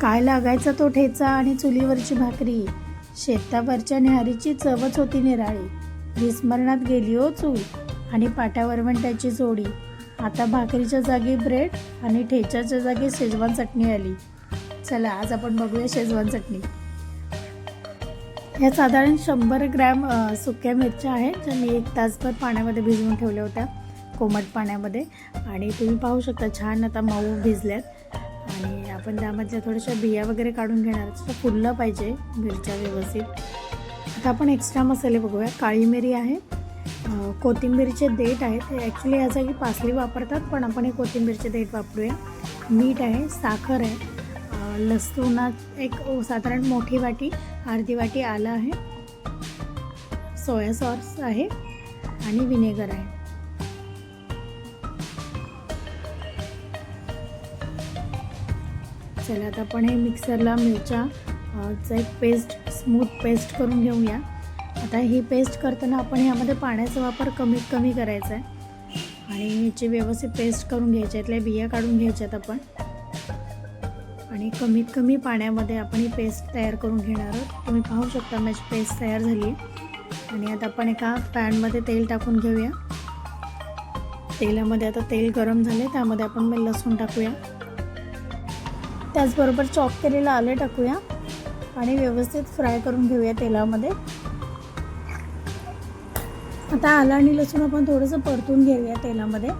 काय लागायचा तो ठेचा आणि चुलीवरची भाकरी? शेतावरच्या न्याहारीची चवच होती निराळी. विस्मरणात गेली हो चूल आणि पाट्यावर जोडी. आता भाकरीच्या जागी ब्रेड आणि ठेच्याच्या जागी शेजवान चटणी आली. चला आज आपण बघूया शेजवान चटणी. ह्या साधारण शंभर ग्रॅम सुक्या मिरच्या आहेत ज्या मी एक तासभर पाण्यामध्ये भिजवून ठेवल्या होत्या कोमट पाण्यामध्ये. आणि तुम्ही पाहू शकता छान आता मऊ भिजल्यात. आणि आपण त्यामधल्या थोड्याशा बिया वगैरे काढून घेणार तर फुललं पाहिजे मिरच्या व्यवस्थित. आता आपण एक्स्ट्रा मसाले बघूया. काळी मिरी आहे. कोथिंबीरचे देठ आहेत. ते ॲक्च्युली यासाठी जागी पासली वापरतात पण आपण हे कोथिंबीरचे देठ वापरूया. मीठ आहे साखर आहे. लसूणात एक साधारण मोठी वाटी अर्धी वाटी आलं आहे. सोया सॉस आहे आणि विनेगर आहे. चला आता आपण हे मिक्सरला मिरच्या एक पेस्ट स्मूथ पेस्ट करून घेऊया. आता ही पेस्ट करताना आपण ह्यामध्ये पाण्याचा वापर कमीत कमी करायचा आहे. आणि ह्याची व्यवस्थित पेस्ट करून घ्यायची यातल्या बिया काढून घ्यायच्यात आपण. आणि कमीत कमी पाण्यामध्ये आपण ही पेस्ट तयार करून घेणार आहोत. तुम्ही पाहू शकता माझी पेस्ट तयार झाली आहे. आणि आता आपण एका पॅनमध्ये तेल टाकून घेऊया. तेलामध्ये आता तेल गरम झाले त्यामध्ये आपण मग लसूण टाकूया. त्याचबरोबर चॉप केलेलं आले टाकूया आणि व्यवस्थित फ्राय करून घेऊया तेलामध्ये. आता आलं आणि लसूण आपण थोडंसं परतून घेऊया तेलामध्ये.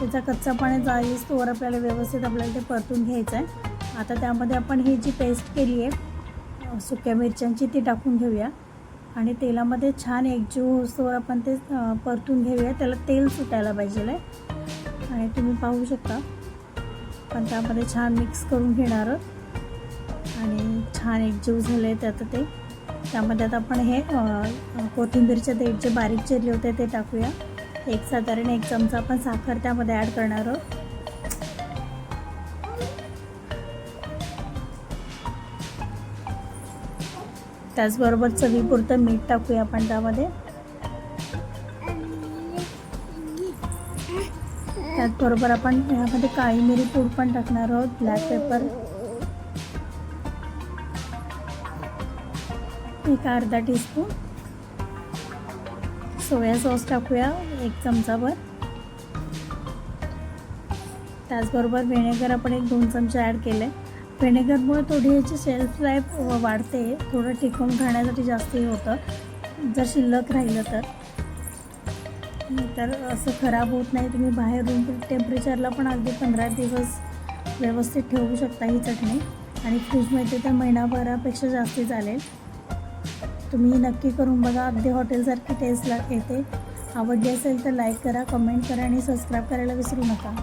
त्याचा कच्चा पाणी जाईस तोवर आपल्याला व्यवस्थित आपल्याला ते परतून घ्यायचं आहे आता त्यामध्ये आपण ही जी पेस्ट केली आहे सुक्या मिरच्यांची ती टाकून घेऊया. आणि तेलामध्ये छान एकजीव होतोवर आपण ते परतून घेऊया. त्याला तेल सुटायला पाहिजे आहे आणि तुम्ही पाहू शकता. पण त्यामध्ये छान मिक्स करून घेणार आहोत. आणि छान एकजीव झाले आहे ते. त्यामध्ये आता आपण हे कोथिंबीरचे देठ जे बारीक चिरले होते ते टाकूया. एक साधारण एक चमचा आपण साखर त्यामध्ये ॲड करणार आहोत. त्याचबरोबर चवीपुरतं मीठ टाकूया आपण त्यामध्ये. त्याचबरोबर आपण यामध्ये काळी मिरी पूड पण टाकणार आहोत ब्लॅक पेपर एक अर्धा टीस्पून सोया सॉस टाकूया एक चमचाभर. त्याचबरोबर व्हिनेगर आपण एक दोन चमचे ॲड केले. व्हिनेगरमुळे थोडी याची सेल्फ लाईफ वाढते थोडं टिकवून खाण्यासाठी जास्त होतं. जर शिल्लक राहिलं तर. तर असं खराब होत नाही. तुम्ही बाहेर रूम टेम्परेचरला पण अगदी पंधरा दिवस व्यवस्थित ठेवू शकता ही चटणी. आणि फ्रीजमध्ये तर महिनाभरापेक्षा जास्त चालेल. तुम्ही नक्की करून बघा. अगदी हॉटेलसारखी टेस्ट येते. आवडली असेल तर लाईक करा कमेंट करा आणि सबस्क्राईब करायला विसरू नका.